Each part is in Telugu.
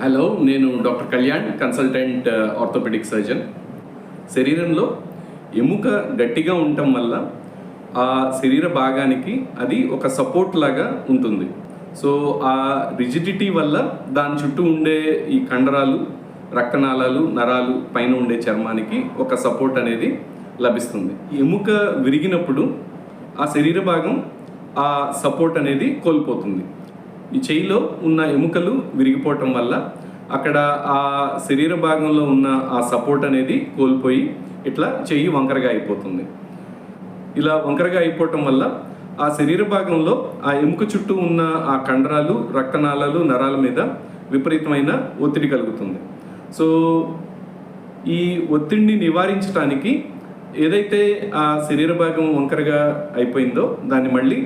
హలో నేను doctor Kalyan consultant orthopaedic surgeon శరీరంలో ఎముక గట్టిగా ఉండటం వల్ల ఆ శరీర భాగానికి అది ఒక సపోర్ట్ లాగా ఉంటుంది. సో ఆ రిజిడిటీ వల్ల దాని చుట్టూ ఉండే ఈ కండరాలు రక్తనాళాలు నరాలు పైన ఉండే చర్మానికి ఒక సపోర్ట్ అనేది లభిస్తుంది. ఎముక విరిగినప్పుడు ఆ శరీర భాగం ఆ సపోర్ట్ అనేది కోల్పోతుంది. ఈ చెయ్యిలో ఉన్న ఎముకలు విరిగిపోవటం వల్ల అక్కడ ఆ శరీర భాగంలో ఉన్న ఆ సపోర్ట్ అనేది కోల్పోయి ఇట్లా చెయ్యి వంకరగా అయిపోతుంది. ఇలా వంకరగా అయిపోవటం వల్ల ఆ శరీర భాగంలో ఆ ఎముక చుట్టూ ఉన్న ఆ కండరాలు రక్తనాళాలు నరాల మీద విపరీతమైన ఒత్తిడి కలుగుతుంది. సో ఈ ఒత్తిడిని నివారించడానికి ఏదైతే ఆ శరీర భాగం వంకరగా అయిపోయిందో దాన్ని మళ్ళీ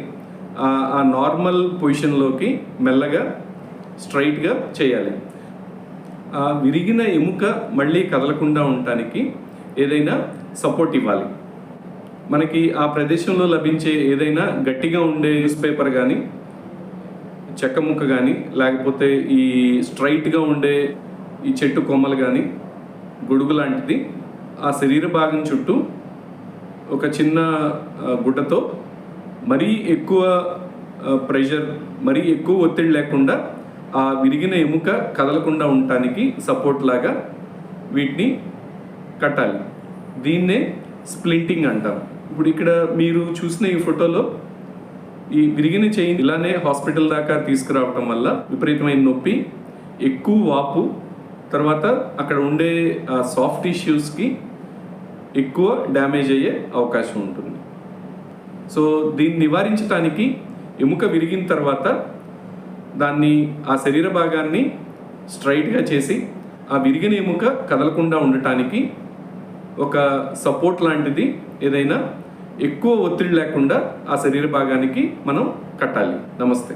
ఆ- నార్మల్ పొజిషన్లోకి మెల్లగా స్ట్రైట్గా చేయాలి. ఆ విరిగిన ఎముక మళ్ళీ కదలకుండా ఉండటానికి ఏదైనా సపోర్ట్ ఇవ్వాలి. మనకి ఆ ప్రదేశంలో లభించే ఏదైనా గట్టిగా ఉండే న్యూస్ పేపర్ కానీ చెక్క ముక్క కానీ లేకపోతే ఈ స్ట్రైట్గా ఉండే ఈ చెట్టు కొమ్మలు కానీ గొడుగు లాంటిది ఆ శరీర భాగం చుట్టూ ఒక చిన్న గుడ్డతో మరీ ఎక్కువ ప్రెషర్ మరీ ఎక్కువ ఒత్తిడి లేకుండా ఆ విరిగిన ఎముక కదలకుండా ఉండటానికి సపోర్ట్ లాగా వీటిని కట్టాలి. దీన్నే స్ప్లింటింగ్ అంటాం. ఇప్పుడు ఇక్కడ మీరు చూసిన ఈ ఫోటోలో ఈ విరిగిన చెయ్యి ఇలానే హాస్పిటల్ దాకా తీసుకురావటం వల్ల విపరీతమైన నొప్పి ఎక్కువ వాపు తర్వాత అక్కడ ఉండే సాఫ్ట్ టిష్యూస్కి ఎక్కువ డ్యామేజ్ అయ్యే అవకాశం ఉంటుంది. సో దీన్ని నివారించడానికి ఎముక విరిగిన తర్వాత దాన్ని ఆ శరీర భాగాన్ని స్ట్రైట్గా చేసి ఆ విరిగిన ఎముక కదలకుండా ఉండటానికి ఒక సపోర్ట్ లాంటిది ఏదైనా ఎక్కువ ఒత్తిడి లేకుండా ఆ శరీర భాగానికి మనం కట్టాలి. నమస్తే.